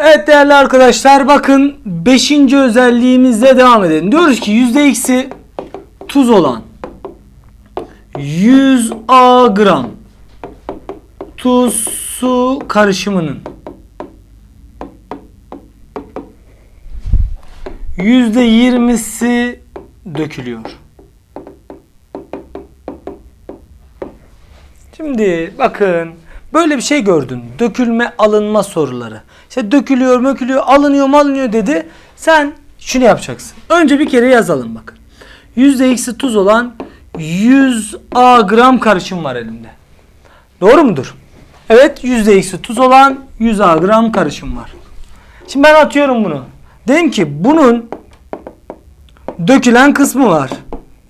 Evet değerli arkadaşlar bakın 5. özelliğimizle devam edelim. Diyoruz ki %x'i tuz olan 100 a gram tuz su karışımının %20'si dökülüyor. Şimdi bakın böyle bir şey gördün. Dökülme alınma soruları. İşte dökülüyor mökülüyor alınıyor malınıyor dedi. Sen şunu yapacaksın. Önce bir kere yazalım bakın. %x'i tuz olan 100 a gram karışım var elimde. Doğru mudur? Evet %x'i tuz olan 100 a gram karışım var. Şimdi ben atıyorum bunu. Dedim ki bunun dökülen kısmı var.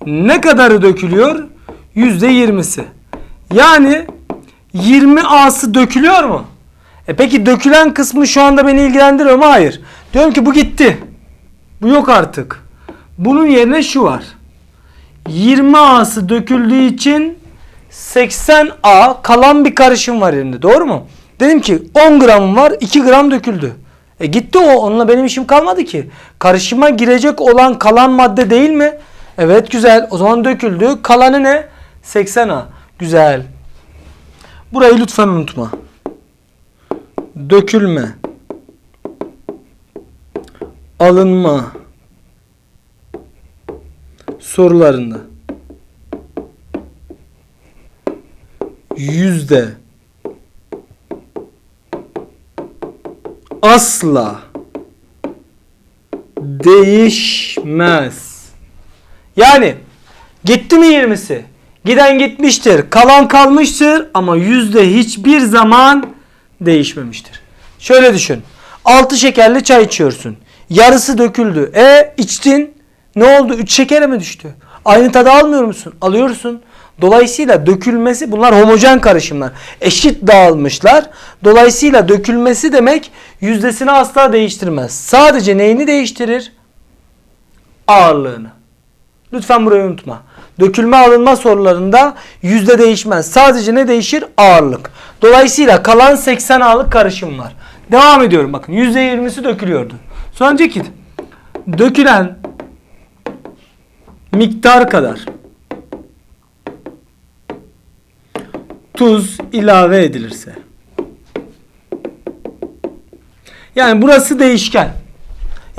Ne kadarı dökülüyor? %20'si. Yani 20 A'sı dökülüyor mu? E peki dökülen kısmı şu anda beni ilgilendiriyor mu? Hayır. Diyorum ki bu gitti. Bu yok artık. Bunun yerine şu var. 20 A'sı döküldüğü için 80 A kalan bir karışım var elinde. Doğru mu? Dedim ki 10 gramım var 2 gram döküldü. E gitti o. Onunla benim işim kalmadı ki. Karışıma girecek olan kalan madde değil mi? Evet güzel. O zaman döküldü. Kalanı ne? 80 A. Güzel. Burayı lütfen unutma. Dökülme. Alınma. Sorularında. Yüzde. Asla. Değişmez. Yani gitti mi 20'si? Giden gitmiştir, kalan kalmıştır ama yüzde hiçbir zaman değişmemiştir. Şöyle düşün. 6 şekerli çay içiyorsun. Yarısı döküldü. E içtin. Ne oldu? 3 şekere mi düştü? Aynı tadı almıyor musun? Alıyorsun. Dolayısıyla dökülmesi bunlar homojen karışımlar. Eşit dağılmışlar. Dolayısıyla dökülmesi demek yüzdesini asla değiştirmez. Sadece neyini değiştirir? Ağırlığını. Lütfen burayı unutma. Dökülme alınma sorularında yüzde değişmez. Sadece ne değişir? Ağırlık. Dolayısıyla kalan 80 A'lık karışım var. Devam ediyorum bakın. Yüzde 20'si dökülüyordu. Sonra cekit. Dökülen miktar kadar tuz ilave edilirse. Yani burası değişken.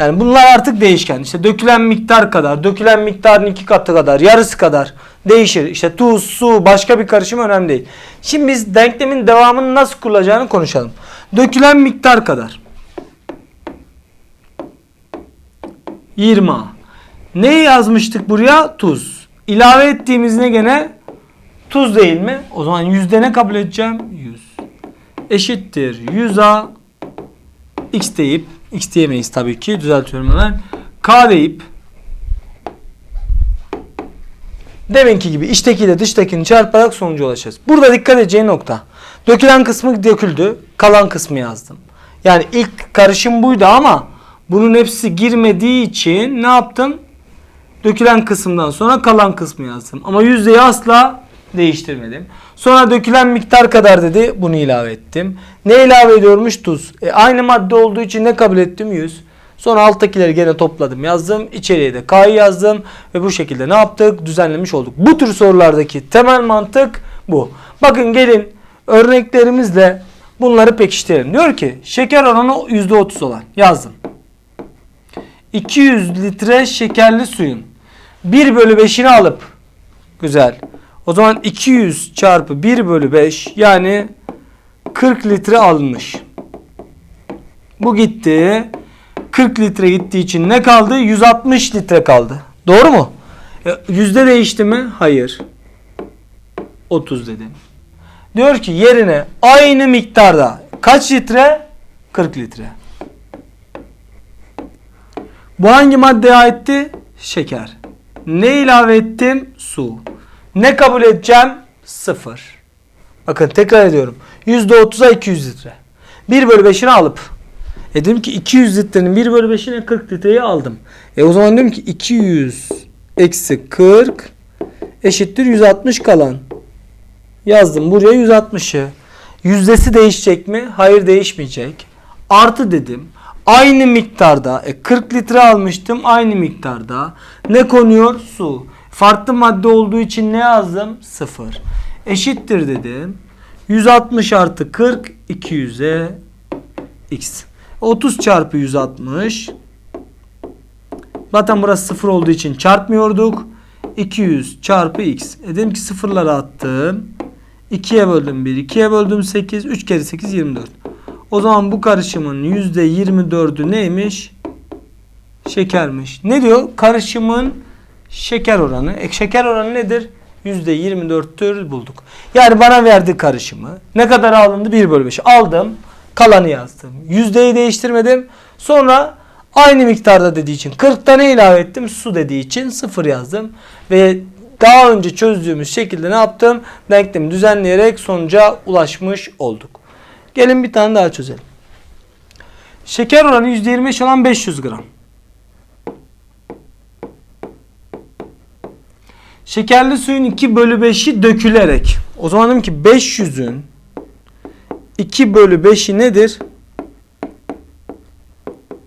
Yani bunlar artık değişken. İşte dökülen miktar kadar, dökülen miktarın iki katı kadar, yarısı kadar değişir. İşte tuz, su, başka bir karışım önemli değil. Şimdi biz denklemin devamını nasıl kurulacağını konuşalım. Dökülen miktar kadar. 20 A. Ne yazmıştık buraya? Tuz. İlave ettiğimiz ne gene? Tuz değil mi? O zaman yüzde ne kabul edeceğim? 100. Eşittir 100 A x deyip x diyemeyiz tabii ki düzeltiyorum hemen. K deyip deminki gibi içtekiyle dıştakini çarparak sonuca ulaşacağız. Burada dikkat edeceğin nokta. Dökülen kısmı döküldü. Kalan kısmı yazdım. Yani ilk karışım buydu ama bunun hepsi girmediği için ne yaptım? Dökülen kısımdan sonra kalan kısmı yazdım. Ama yüzdeyi asla değiştirmedim. Sonra dökülen miktar kadar dedi. Bunu ilave ettim. Ne ilave ediyormuş? Tuz. E, aynı madde olduğu için ne kabul ettim? 100. Sonra alttakileri gene topladım yazdım. İçeriye de K'yı yazdım. Ve bu şekilde ne yaptık? Düzenlemiş olduk. Bu tür sorulardaki temel mantık bu. Bakın gelin örneklerimizle bunları pekiştirelim. Diyor ki şeker oranı %30 olan yazdım. 200 litre şekerli suyun 1 bölü 5'ini alıp güzel. O zaman 200 çarpı 1 bölü 5 yani 40 litre alınmış. Bu gitti. 40 litre gittiği için ne kaldı? 160 litre kaldı. Doğru mu? Yüzde değişti mi? Hayır. 30 dedim. Diyor ki yerine aynı miktarda kaç litre? 40 litre. Bu hangi maddeye aitti? Şeker. Ne ilave ettim? Su. Ne kabul edeceğim? Sıfır. Bakın tekrar ediyorum. %30'a 200 litre. 1 bölü 5'ini alıp e dedim ki 200 litrenin 1 bölü 5'ine 40 litreyi aldım. E o zaman dedim ki 200 eksi 40 eşittir 160 kalan. Yazdım buraya 160'ı. Yüzdesi değişecek mi? Hayır değişmeyecek. Artı dedim. Aynı miktarda e, 40 litre almıştım. Aynı miktarda. Ne konuyor? Su. Farklı madde olduğu için ne yazdım? 0. Eşittir dedim. 160 artı 40 200'e x. 30 çarpı 160. Zaten burası 0 olduğu için çarpmıyorduk. 200 çarpı x. E dedim ki sıfırları attım. 2'ye böldüm 1. 2'ye böldüm 8. 3 kere 8 24. O zaman bu karışımın %24'ü neymiş? Şekermiş. Ne diyor? Karışımın şeker oranı. E, şeker oranı nedir? %24'tür bulduk. Yani bana verdi karışımı. Ne kadar alındı? 1 bölü 5. Aldım. Kalanı yazdım. Yüzdeyi değiştirmedim. Sonra aynı miktarda dediği için 40 tane ilave ettim. Su dediği için 0 yazdım. Ve daha önce çözdüğümüz şekilde ne yaptım? Denklemi düzenleyerek sonuca ulaşmış olduk. Gelin bir tane daha çözelim. Şeker oranı %25 olan 500 gram. Şekerli suyun 2 bölü 5'i dökülerek. O zaman dedim ki 500'ün 2 bölü 5'i nedir?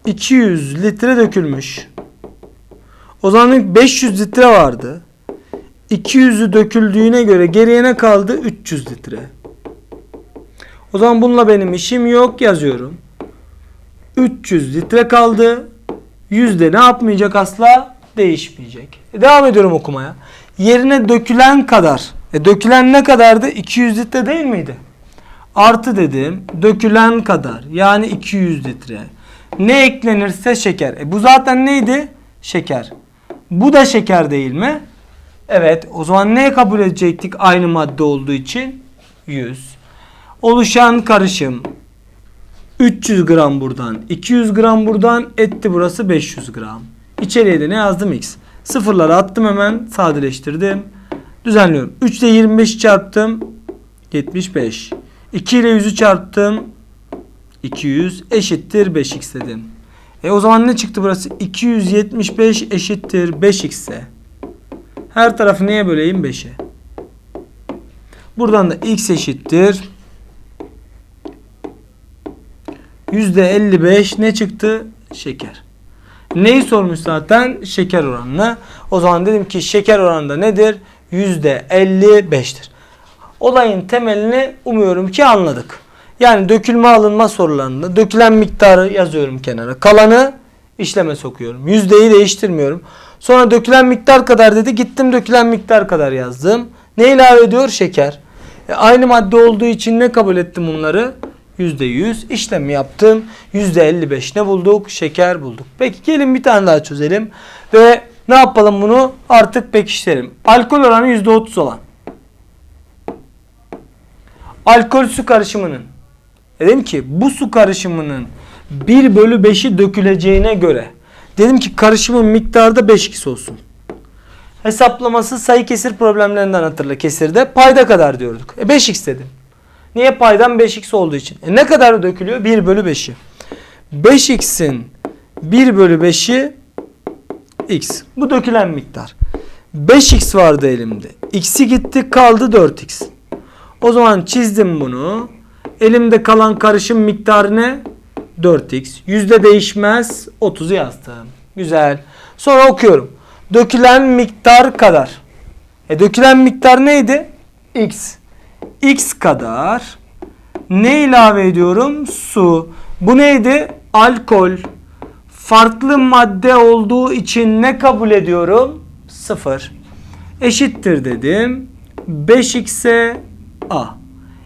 200 litre dökülmüş. O zaman dedim ki 500 litre vardı. 200'ü döküldüğüne göre geriye ne kaldı? 300 litre. O zaman bununla benim işim yok yazıyorum. 300 litre kaldı. Yüzde ne yapmayacak asla? Değişmeyecek. E, devam ediyorum okumaya. Yerine dökülen kadar. E, dökülen ne kadardı? 200 litre değil miydi? Artı dedim. Dökülen kadar. Yani 200 litre. Ne eklenirse şeker. E, bu zaten neydi? Şeker. Bu da şeker değil mi? Evet. O zaman ne kabul edecektik aynı madde olduğu için? 100. Oluşan karışım 300 gram buradan, 200 gram buradan etti burası 500 gram. İçeriye de ne yazdım x. Sıfırları attım hemen sadeleştirdim. Düzenliyorum. 3 ile 25 çarptım. 75. 2 ile 100'ü çarptım. 200 eşittir 5x dedim. E o zaman ne çıktı burası? 275 eşittir 5x ise. Her tarafı neye böleyim? 5'e. Buradan da x eşittir. %55 ne çıktı? Şeker. Neyi sormuş zaten? Şeker oranını. O zaman dedim ki şeker oranı da nedir? %55'tir. Olayın temelini umuyorum ki anladık. Yani dökülme alınma sorularında dökülen miktarı yazıyorum kenara. Kalanı işleme sokuyorum. Yüzdeyi değiştirmiyorum. Sonra dökülen miktar kadar dedi. Gittim dökülen miktar kadar yazdım. Ne ilave ediyor? Şeker. E, aynı madde olduğu için ne kabul ettim bunları? %100 işlemi yaptım. %55 ne bulduk? Şeker bulduk. Peki gelin bir tane daha çözelim. Ve ne yapalım bunu? Artık pekiştirelim. Alkol oranı %30 olan. Alkol su karışımının. Dedim ki bu su karışımının 1 bölü 5'i döküleceğine göre. Dedim ki karışımın miktarı da 5x olsun. Hesaplaması sayı kesir problemlerinden hatırla kesirde. Payda kadar diyorduk. E 5x dedim. Niye paydan 5x olduğu için? E ne kadar dökülüyor? 1 bölü 5'i. 5x'in 1 bölü 5'i x. Bu dökülen miktar. 5x vardı elimde. x'i gitti kaldı 4x. O zaman çizdim bunu. Elimde kalan karışım miktarı ne? 4x. Yüzde değişmez. 30'u yazdım. Güzel. Sonra okuyorum. Dökülen miktar kadar. E dökülen miktar neydi? x x kadar ne ilave ediyorum? Su. Bu neydi? Alkol. Farklı madde olduğu için ne kabul ediyorum? Sıfır. Eşittir dedim. 5x'e a.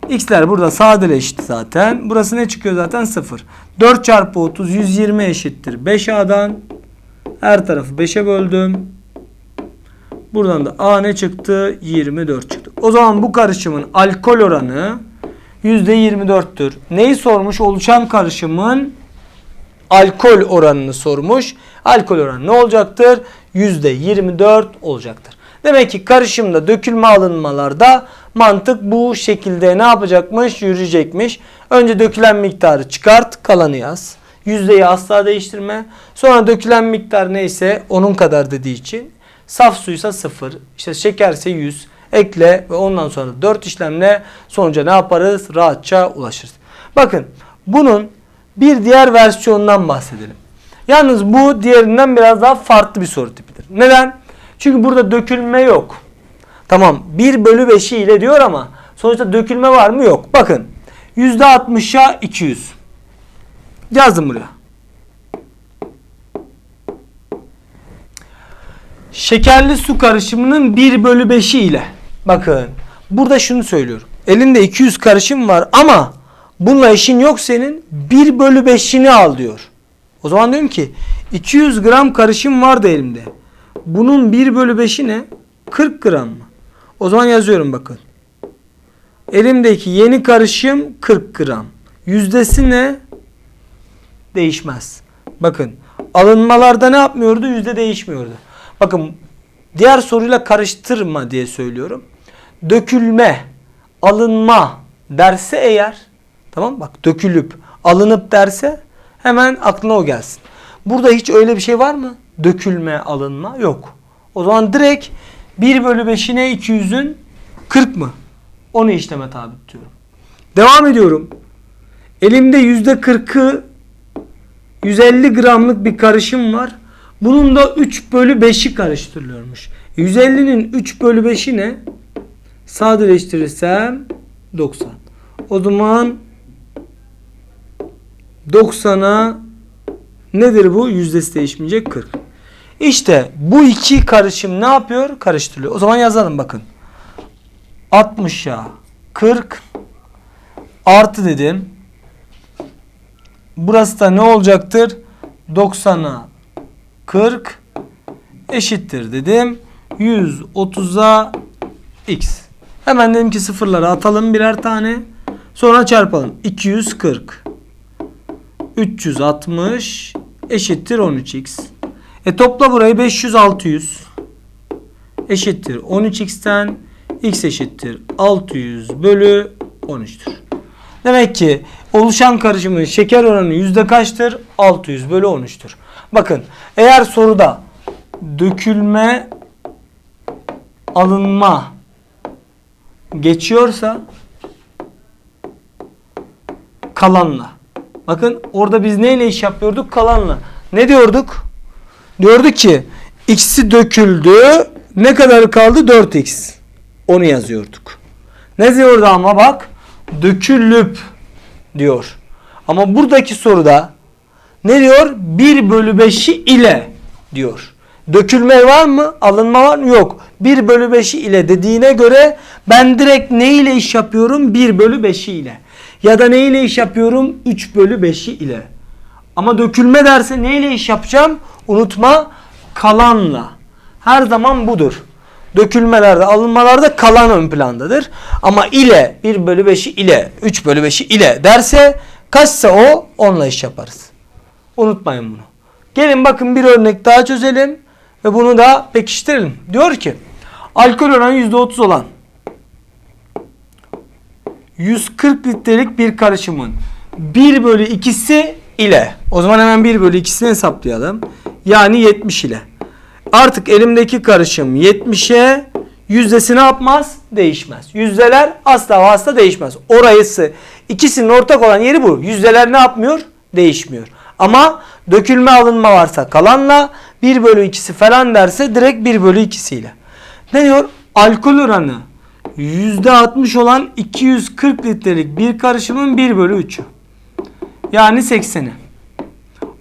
X'ler burada sadeleşti zaten. Burası ne çıkıyor zaten? 0. 4 çarpı 30 120 eşittir 5a'dan. Her tarafı 5'e böldüm. Buradan da A ne çıktı? 24 çıktı. O zaman bu karışımın alkol oranı %24'tür. Neyi sormuş? Oluşan karışımın alkol oranını sormuş. Alkol oranı ne olacaktır? %24 olacaktır. Demek ki karışımda dökülme alınmalarda mantık bu şekilde ne yapacakmış? Yürüyecekmiş. Önce dökülen miktarı çıkart, kalanı yaz. Yüzdeyi asla değiştirme. Sonra dökülen miktar neyse onun kadar dediği için Saf suysa 0, işte şekerse 100 ekle ve ondan sonra 4 işlemle sonuca ne yaparız? Rahatça ulaşırız. Bakın bunun bir diğer versiyondan bahsedelim. Yalnız bu diğerinden biraz daha farklı bir soru tipidir. Neden? Çünkü burada dökülme yok. Tamam 1 bölü 5'i ile diyor ama sonuçta dökülme var mı? Yok. Bakın %60'a 200. Yazdım buraya. Şekerli su karışımının 1 bölü 5'i ile. Bakın burada şunu söylüyorum. Elinde 200 karışım var ama bununla işin yok senin 1 bölü 5'ini al diyor. O zaman diyorum ki 200 gram karışım vardı elimde. Bunun 1 bölü 5'i ne? 40 gram mı? O zaman yazıyorum bakın. Elimdeki yeni karışım 40 gram. Yüzdesi ne? Değişmez. Bakın alınmalarda ne yapmıyordu? Yüzde değişmiyordu. Bakın diğer soruyla karıştırma diye söylüyorum. Dökülme, alınma derse eğer tamam bak dökülüp alınıp derse hemen aklına o gelsin. Burada hiç öyle bir şey var mı? Dökülme, alınma yok. O zaman direkt 1 bölü 5'ine 200'ün 40 mı? Onu işleme tabi tutuyorum. Devam ediyorum. Elimde %40'ı 150 gramlık bir karışım var. Bunun da 3 bölü 5'i karıştırılıyormuş. 150'nin 3 bölü 5'i ne? Sadeleştirirsem 90. O zaman 90'a nedir bu? Yüzdesi değişmeyecek 40. İşte bu iki karışım ne yapıyor? Karıştırılıyor. O zaman yazalım bakın. 60'a 40 artı dedim. Burası da ne olacaktır? 90'a 40 eşittir dedim. 130'a x. Hemen dedim ki sıfırları atalım birer tane. Sonra çarpalım. 240 360 eşittir 13x. E topla burayı 500 600 eşittir 13x'ten x eşittir 600 bölü 13'tür. Demek ki oluşan karışımın şeker oranı yüzde kaçtır? 600 bölü 13'tür. Bakın eğer soruda dökülme alınma geçiyorsa kalanla. Bakın orada biz neyle iş yapıyorduk? Kalanla. Ne diyorduk? Diyorduk ki x'i döküldü. Ne kadar kaldı? 4x. Onu yazıyorduk. Ne diyordu ama bak? Dökülüp diyor. Ama buradaki soruda ne diyor? 1 bölü 5'i ile diyor. Dökülme var mı? Alınma var mı? Yok. 1 bölü 5'i ile dediğine göre ben direkt ne ile iş yapıyorum? 1 bölü 5'i ile. Ya da ne ile iş yapıyorum? 3 bölü 5'i ile. Ama dökülme derse ne ile iş yapacağım? Unutma kalanla. Her zaman budur. Dökülmelerde, alınmalarda kalan ön plandadır. Ama ile 1 bölü 5'i ile 3 bölü 5'i ile derse kaçsa o onunla iş yaparız. Unutmayın bunu. Gelin bakın bir örnek daha çözelim ve bunu da pekiştirelim. Diyor ki alkol oranı %30 olan 140 litrelik bir karışımın 1 bölü 2'si ile o zaman hemen 1 bölü 2'sini hesaplayalım. Yani 70 ile. Artık elimdeki karışım 70'e yüzdesi ne yapmaz? Değişmez. Yüzdeler asla ve asla değişmez. Orayısı ikisinin ortak olan yeri bu. Yüzdeler ne yapmıyor? Değişmiyor. Ama dökülme alınma varsa kalanla 1 bölü 2'si falan derse direkt 1 bölü 2'siyle. Ne diyor? Alkol oranı %60 olan 240 litrelik bir karışımın 1 bölü 3'ü. Yani 80'i.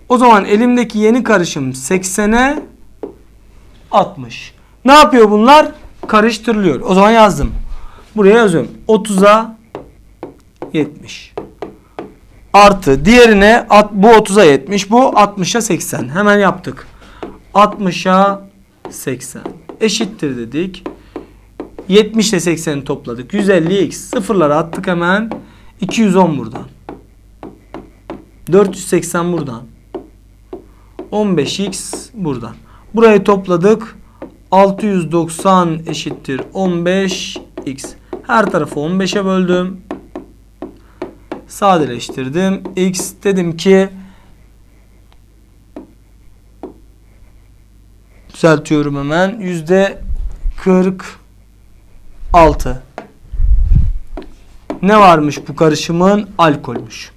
O zaman elimdeki yeni karışım 80'e 60. Ne yapıyor bunlar? Karıştırılıyor. O zaman yazdım. Buraya yazıyorum. 30'a 70. Artı diğerine at, bu 30'a 70 bu 60'a 80. Hemen yaptık. 60'a 80 eşittir dedik. 70 ile 80'i topladık. 150x sıfırları attık hemen. 210 buradan. 480 buradan. 15x buradan. Burayı topladık. 690 eşittir 15x. Her tarafı 15'e böldüm. Sadeleştirdim. X dedim ki düzeltiyorum hemen. Yüzde 46. Ne varmış bu karışımın? Alkolmüş.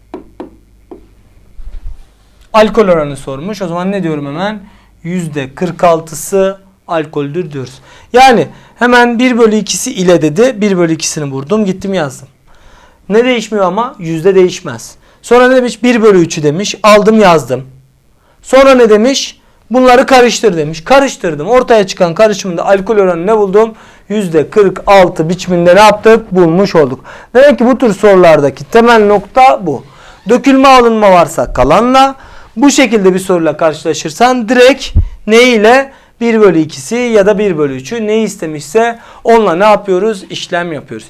Alkol oranı sormuş. O zaman ne diyorum hemen? %46'sı alkoldür diyoruz. Yani hemen 1 bölü 2'si ile dedi. 1 bölü 2'sini vurdum gittim yazdım. Ne değişmiyor ama? Yüzde değişmez. Sonra ne demiş? 1 bölü 3'ü demiş. Aldım yazdım. Sonra ne demiş? Bunları karıştır demiş. Karıştırdım. Ortaya çıkan karışımında alkol oranı ne buldum? %46 biçiminde ne yaptık? Bulmuş olduk. Demek ki bu tür sorulardaki temel nokta bu. Dökülme alınma varsa kalanla bu şekilde bir soruyla karşılaşırsan direkt ne ile 1 bölü 2'si ya da 1 bölü 3'ü ne istemişse onunla ne yapıyoruz? İşlem yapıyoruz.